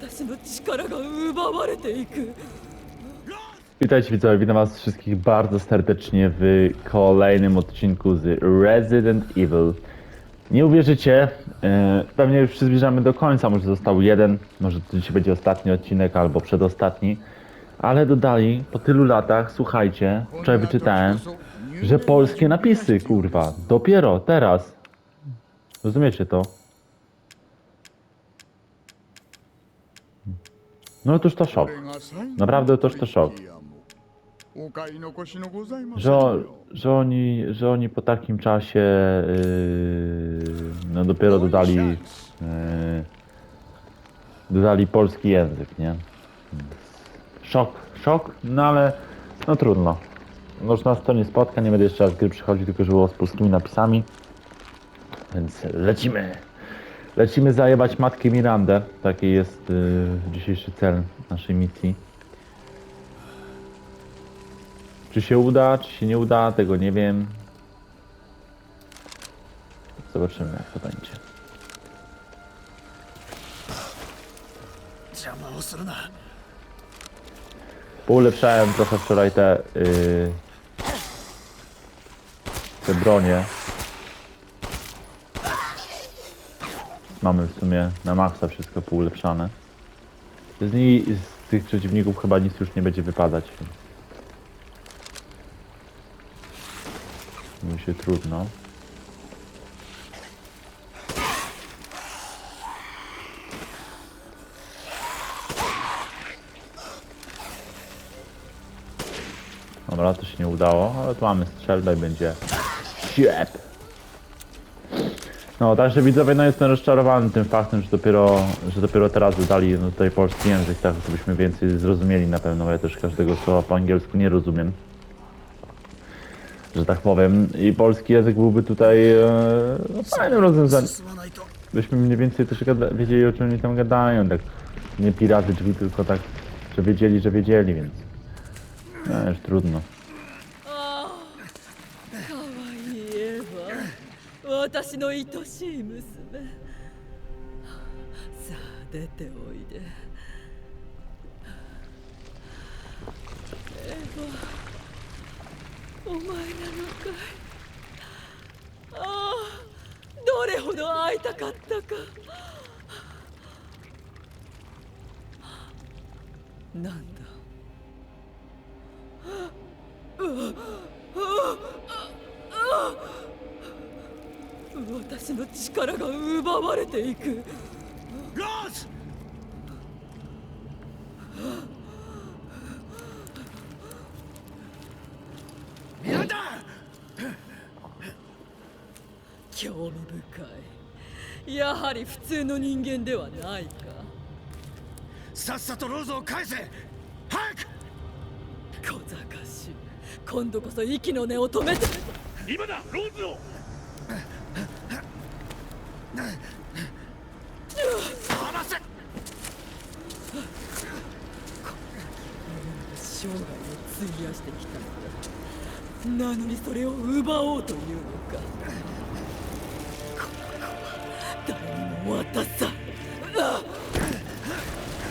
私の力が奪われていく Witajcie widzowie, witam was wszystkich bardzo serdecznie w kolejnym odcinku z Resident Evil. Nie uwierzycie, e, pewnie już się zbliżamy do końca, może został jeden, może to dzisiaj będzie ostatni odcinek albo przedostatni, ale dodali po tylu latach, słuchajcie, wczoraj wyczytałem, że polskie napisy, kurwa, dopiero teraz. Rozumiecie to? No toż to szok. Naprawdę toż to szok. Że, że, oni, że oni po takim czasie yy, no dopiero dodali yy, dodali polski język, nie? Szok, szok, no ale no trudno. No już nas to nie spotka, nie będę jeszcze raz gry przychodził, tylko że było z polskimi napisami. Więc lecimy. Lecimy zajebać matkę Mirandę. Taki jest yy, dzisiejszy cel naszej misji. Czy się uda, czy się nie uda, tego nie wiem. Zobaczymy jak to będzie. 邪魔をするな Poulepszałem trochę wczoraj te yy, te bronie. Mamy w sumie na maksa wszystko poulepszane. Z, niej, z tych przeciwników chyba nic już nie będzie wypadać. Mówi się trudno. Dobra, to się nie udało, ale tu mamy strzelbę i będzie siep. No, także widzowie, no jestem rozczarowany tym faktem, że dopiero, że dopiero teraz dodali no, tutaj polski język, tak żebyśmy więcej zrozumieli na pewno, bo ja też każdego słowa po angielsku nie rozumiem. Że tak powiem. I polski język byłby tutaj e, no, fajnym rozwiązaniem. Byśmy mniej więcej też wiedzieli, o czym oni tam gadają, tak nie piraty drzwi, tylko tak, że wiedzieli, że wiedzieli, więc... No, już trudno. 私の愛しい娘。さあ出ておいで。エヴァお前なのかいああどれほど会いたかったか。なんだ。私の力が奪われていく。ローズミランダ興味深い。やはり普通の人間ではないか。さっさとローズを返せ!早く!小賢しい。今度こそ息の根を止めて。今だ!ローズを離せ生涯を費やしてきたのだなのにそれを奪おうというのか。この子は誰にも渡さん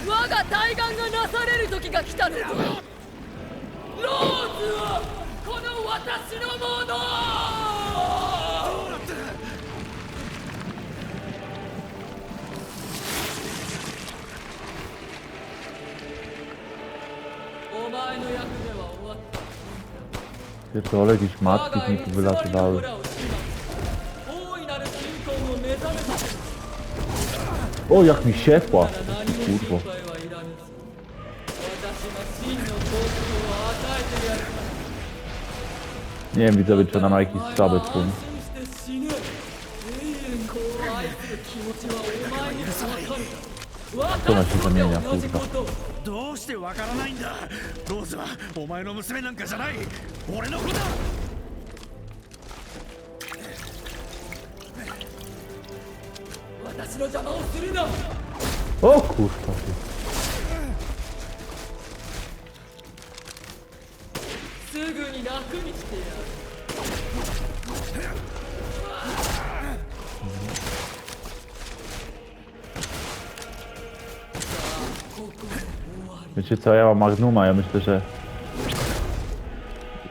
我が対岸がなされる時が来たのだローズはこの私のもの。Pierdolę, jakieś matki z nich wylatywały. O, jak mi siekła! Kurwo. Nie wiem, widzowie, czy na Majki z sabę. か To ona się zamienia, 同じ kurwa. ことをどうしてわからないんだ？ローズはお前の娘なんかじゃない俺の子だ私の邪魔をするな O kurwa. ty. すぐに楽にし Wiecie co, ja mam Magnuma, ja myślę, że...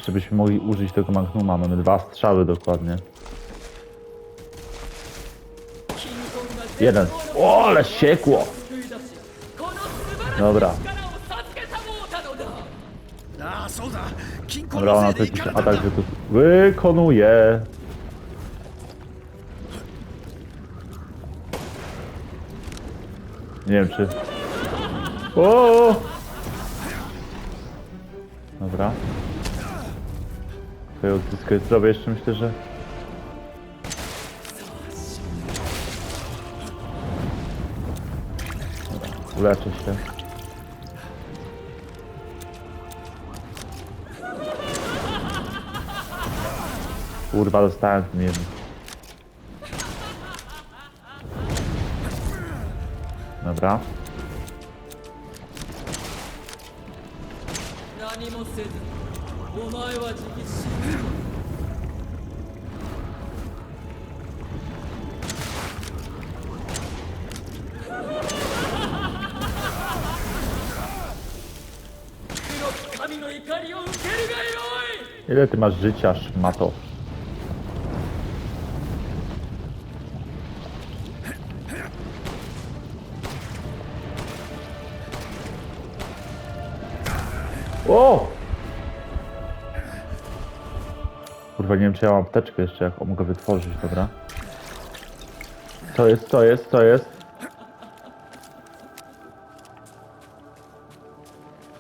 Żebyśmy mogli użyć tego Magnuma, mamy dwa strzały dokładnie. Jeden. O, ale siekło! Dobra. Dobra, ona to jakiś atak że tu wykonuje. Nie wiem czy... O! Dobra. Tutaj odzyskać zdrowie jeszcze myślę, że... Dobra, się. Kurwa, dostałem tym jednym. Dobra. 何もせずお前は自力死ぬ Ile ty masz życia, szmato? Kurwa, nie wiem czy ja mam apteczkę jeszcze, jak mogę wytworzyć, dobra? Co jest, co jest, co jest?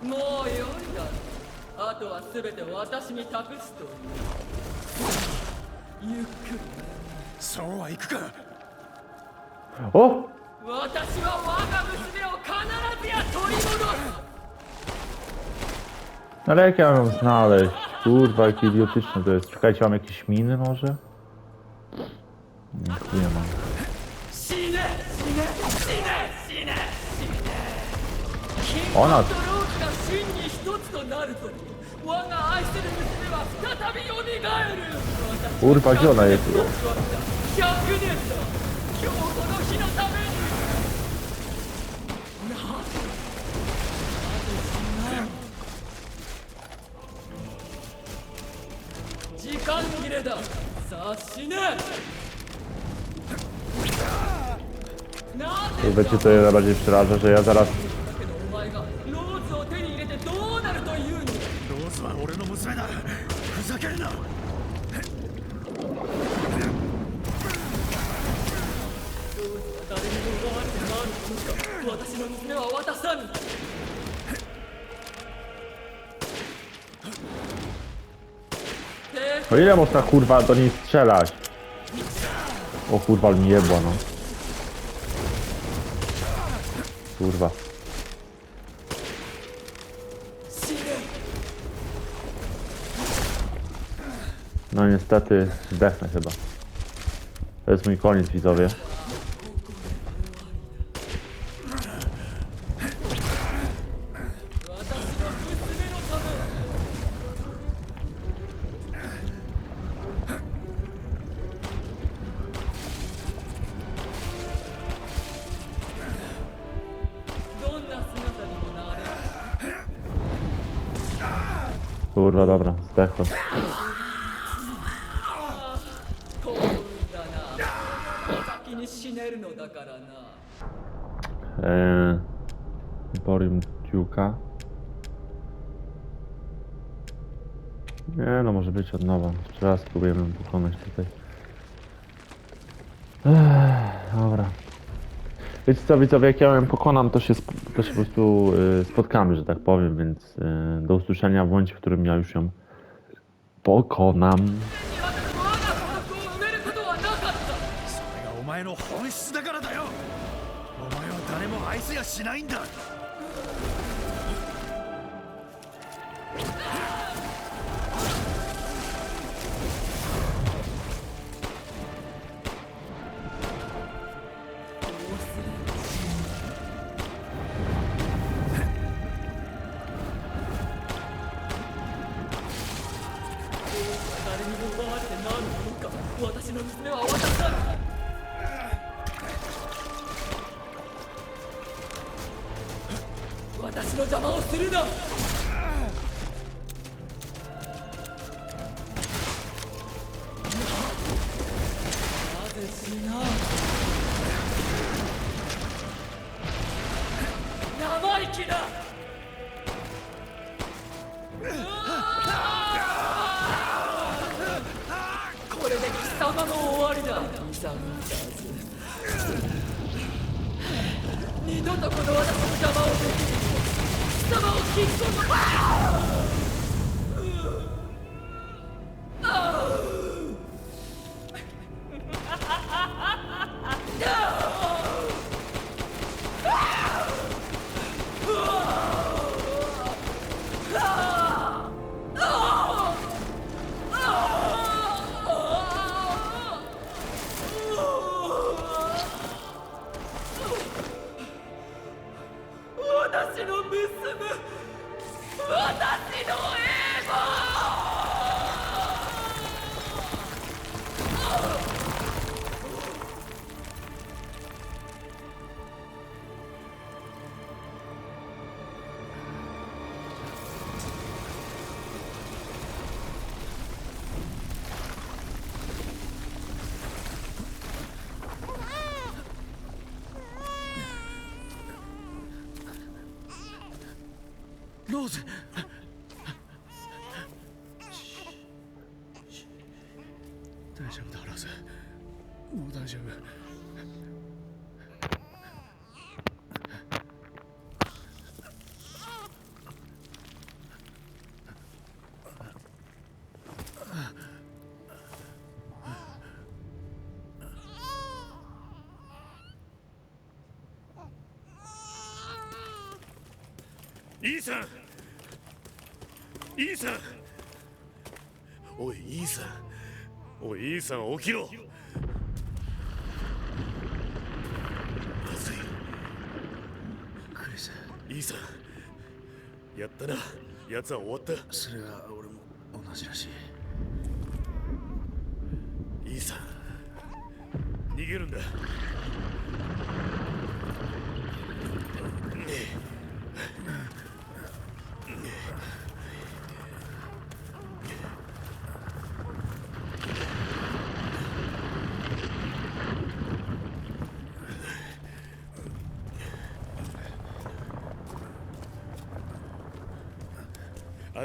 もうよいだあとは全て私に託すというゆっくりそうはいくか O! 私は我が娘を必ずや取り戻す No ale jak ja mam ją znaleźć? Kurwa, jakie idiotyczne to jest. Czekajcie, mam jakieś miny może? Nie, nie mam. Ona... Kurwa, gdzie ona jest? れだ。さあ死ね Kurwa, cię to najbardziej przeraża, że ja zaraz... だけどお前がローズを手に入れてどうなるというの。だローズは俺の娘だ。ふざけるな。誰にも奪われてなるものか。私の娘は渡さぬ O ile można kurwa do niej strzelać? O kurwa, mi jebła no. Kurwa. No niestety zdechnę chyba. To jest mój koniec widzowie. に死ねるのだからな Eee, Emporium Duke'a. Nie no, może być od nowa. Jeszcze raz spróbujemy ją pokonać tutaj. Ech, dobra. Wiecie co, widzowie, jak ja ją pokonam, to się, sp- to się po prostu y, spotkamy, że tak powiem, więc y, do usłyszenia w momencie, w którym ja już ją pokonam. しないんだ。様の終わりだ。イサムダーズ二度とこの私の邪魔をできる貴様を引っ込む。子。大声大老子，我大声啊！医生。イーサンおいイーサンおいイーサン起きろ。まずい。クリスイーサンやったな。奴は終わった。それは俺も同じらしいイーサン逃げるんだ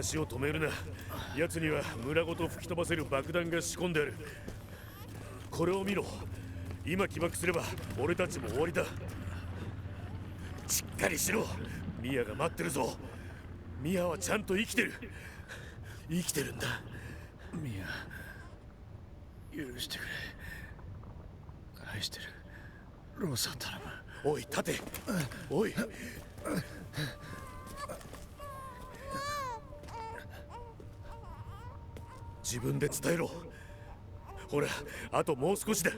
足を止めるな。奴には村ごと吹き飛ばせる爆弾が仕込んである。これを見ろ。今起爆すれば俺たちも終わりだ。しっかりしろ。ミアが待ってるぞ。ミアはちゃんと生きてる。生きてるんだ。ミア許してくれ。愛してる。ローサ頼む。おい立て。おい自分で伝えろ。ほらあともう少しだ。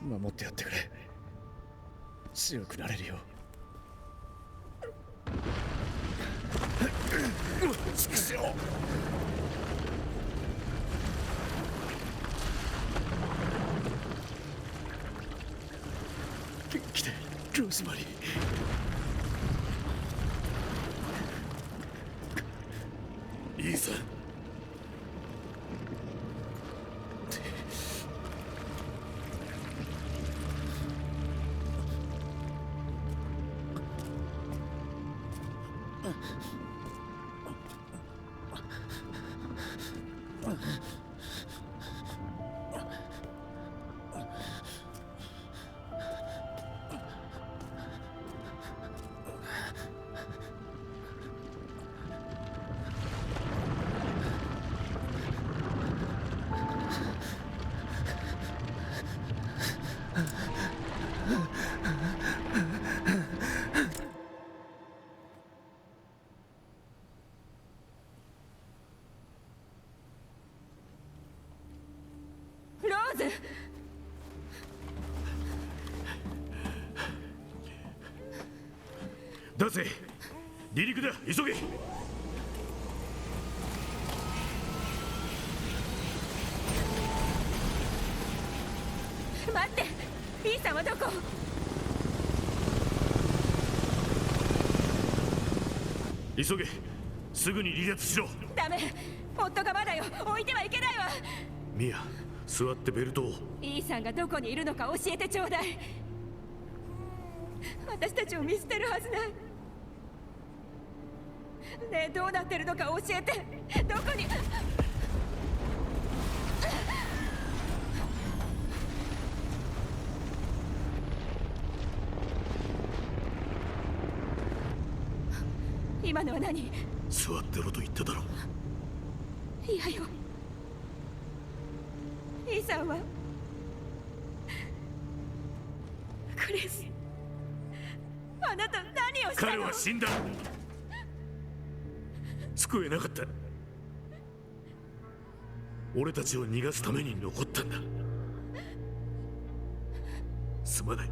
守ってやってくれ。強くなれるよ。畜生来てローズマリー。Ugh. 出せ。離陸だ。急げ。待って。イーさんはどこ？急げ。すぐに離脱しろ。ダメ。夫がまだよ。置いてはいけないわ。ミア座ってベルトを。イーさんがどこにいるのか教えてちょうだい。私たちを見捨てるはずないねえどうなってるのか教えて。どこに。今のは何。座ってろと言っただろいやよ。イーさんは。クリスあなた何をしたの。彼は死んだ救えなかった。俺たちを逃がすために残ったんだ。すまない。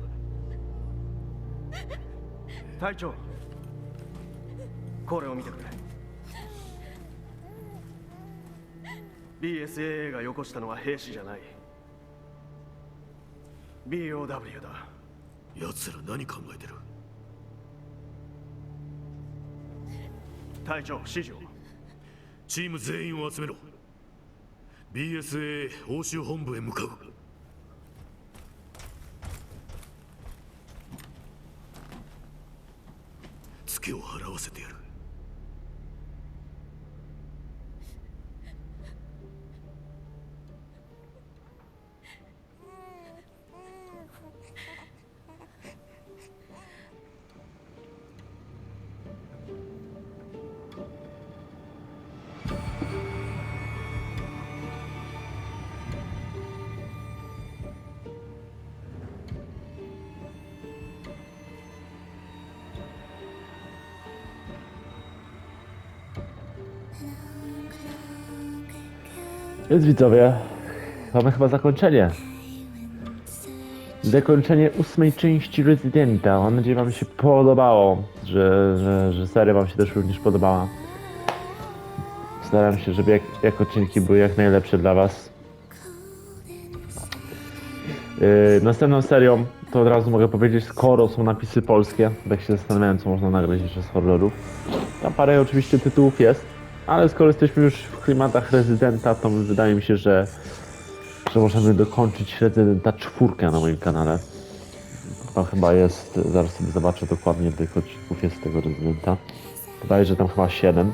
隊長これを見てくれ。BSAA がよこしたのは兵士じゃない。BOW だ。奴ら何考えてる？隊長指示をチーム全員を集めろ。BSA 欧州本部へ向かう。ツケを払わせてやる「Jest widzowie, mamy chyba zakończenie. Zakończenie ósmej części Residenta. Mam nadzieję, wam się podobało, że, że, że seria wam się też również podobała. Staram się, żeby jak, jak odcinki były jak najlepsze dla was. Yy, następną serią, to od razu mogę powiedzieć, skoro są napisy polskie, tak się zastanawiałem, co można nagrać jeszcze z horrorów. Tam parę oczywiście tytułów jest, ale skoro jesteśmy już w klimatach Rezydenta, to wydaje mi się, że, że możemy dokończyć Rezydenta czwórkę na moim kanale. Tam chyba jest, zaraz sobie zobaczę dokładnie, tych odcinków jest tego Rezydenta. Wydaje, że tam chyba 7.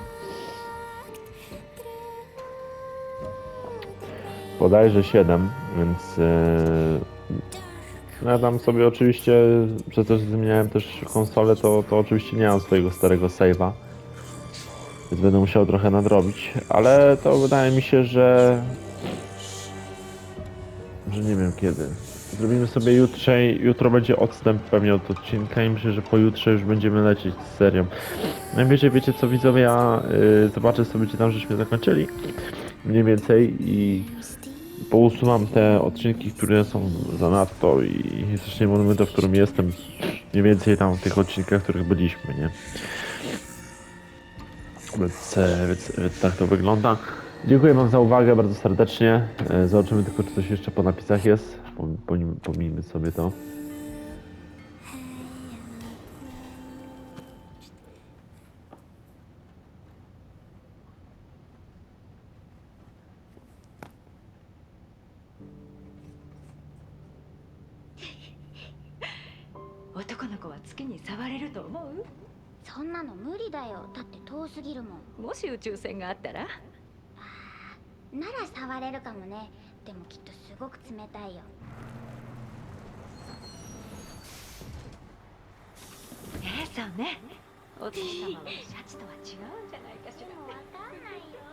Bodajże 7, więc yy, ja tam sobie oczywiście, że zmieniałem też konsolę, to, to oczywiście nie mam swojego starego save'a. Więc będę musiał trochę nadrobić, ale to wydaje mi się, że... że nie wiem kiedy. Zrobimy sobie jutrzej, jutro będzie odstęp pewnie od odcinka i myślę, że pojutrze już będziemy lecieć z serią. Najwyżej wiecie co widzowie, ja yy, zobaczę sobie gdzie tam żeśmy zakończyli mniej więcej i pousuwam te odcinki, które są zanadto i zaczniemy od momentu, w którym jestem mniej więcej tam w tych odcinkach, w których byliśmy, nie? Więc, więc, więc tak to wygląda. Dziękuję Wam za uwagę bardzo serdecznie. E, Zobaczymy tylko, czy coś jeszcze po napisach jest. Pomijmy sobie to.「すぎるもん。もし宇宙船があったら？なら触れるかもね。でもきっとすごく冷たいよ。ええそうね。お父様はシャチとは違うんじゃないかしら。わかんないよ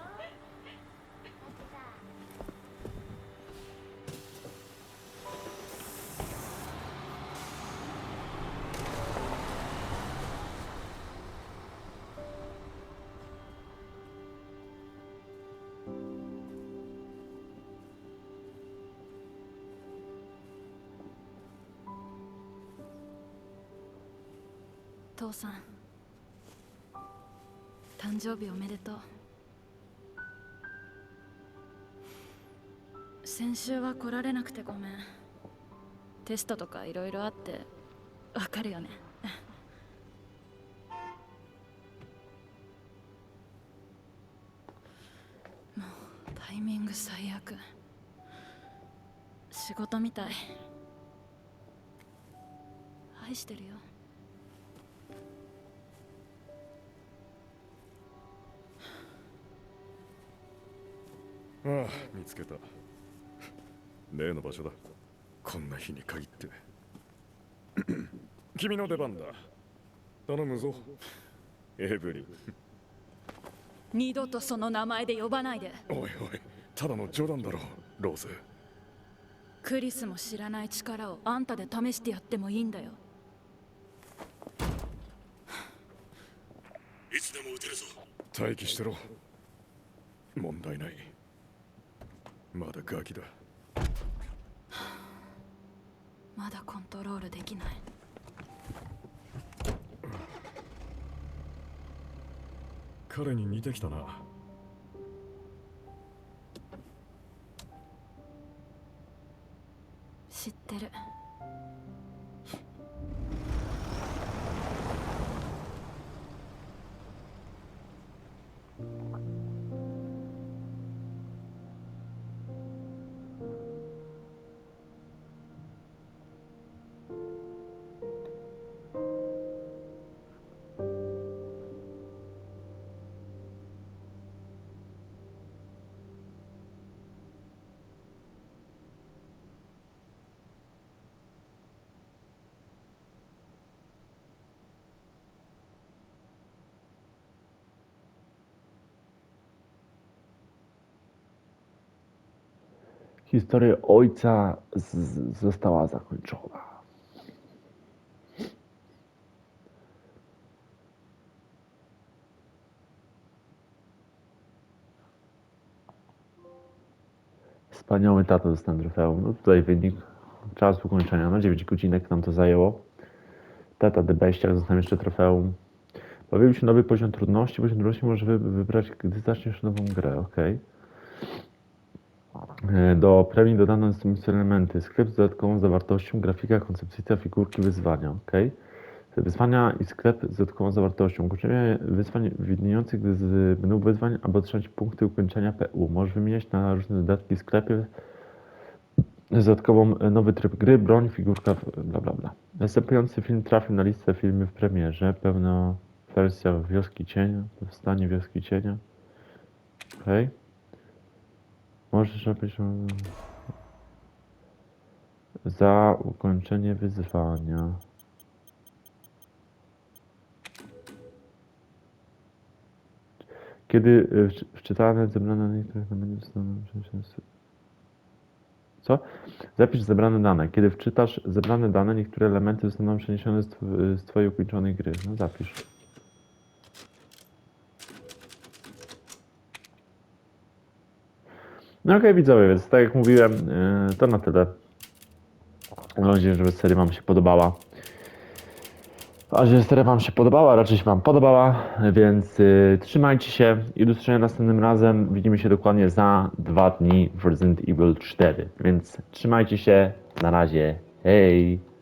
さん。誕生日おめでとう。先週は来られなくてごめん。テストとかいろいろあってわかるよね。もうタイミング最悪。仕事みたい。愛してるよ。ああ見つけた。例の場所だ。こんな日に限って。君の出番だ。頼むぞ。エブリン。二度とその名前で呼ばないで。おいおいただの冗談だろローズクリスも知らない力をあんたで試してやってもいいんだよ。いつでも撃てるぞ。待機してろ。問題ないまだガキだ。まだコントロールできない。彼に似てきたな Historia ojca została zakończona. Wspaniały tato dostałem trofeum. No tutaj wynik czas ukończenia. No 9 godzinek nam to zajęło. Tata de Beściak dostałem jeszcze trofeum. Pojawił się nowy poziom trudności. Poziom trudności możesz wy- wybrać, gdy zaczniesz nową grę. ok. E, Do premii dodano są elementy. Sklep z dodatkową zawartością, grafika, koncepcja, figurki, wyzwania. ok. Wyzwania i sklep z dodatkową zawartością. Ukończenie wyzwań widniejących z menu wyzwań albo otrzymać punkty ukończenia PU. Możesz wymieniać na różne dodatki w sklepie z dodatkową e, nowy tryb gry, broń, figurka, bla bla bla. Następujący film trafił na listę filmy w premierze. Pełna wersja Wioski Cienia, powstanie Wioski Cienia. Okej. Możesz napisać um, za ukończenie wyzwania. Kiedy y, wczy- wczytane, zebrane na niektórych przeniesione- Co? Zapisz zebrane dane. Kiedy wczytasz zebrane dane, niektóre elementy zostaną przeniesione z, tw- z Twojej ukończonej gry. No zapisz. No okej, widzowie, więc tak jak mówiłem, yy, to na tyle. Mam nadzieję, że seria Wam się podobała. A że seria Wam się podobała, raczej się Wam podobała, więc yy, trzymajcie się i do usłyszenia następnym razem. Widzimy się dokładnie za dwa dni w Resident Evil 4, więc trzymajcie się. Na razie. Hej!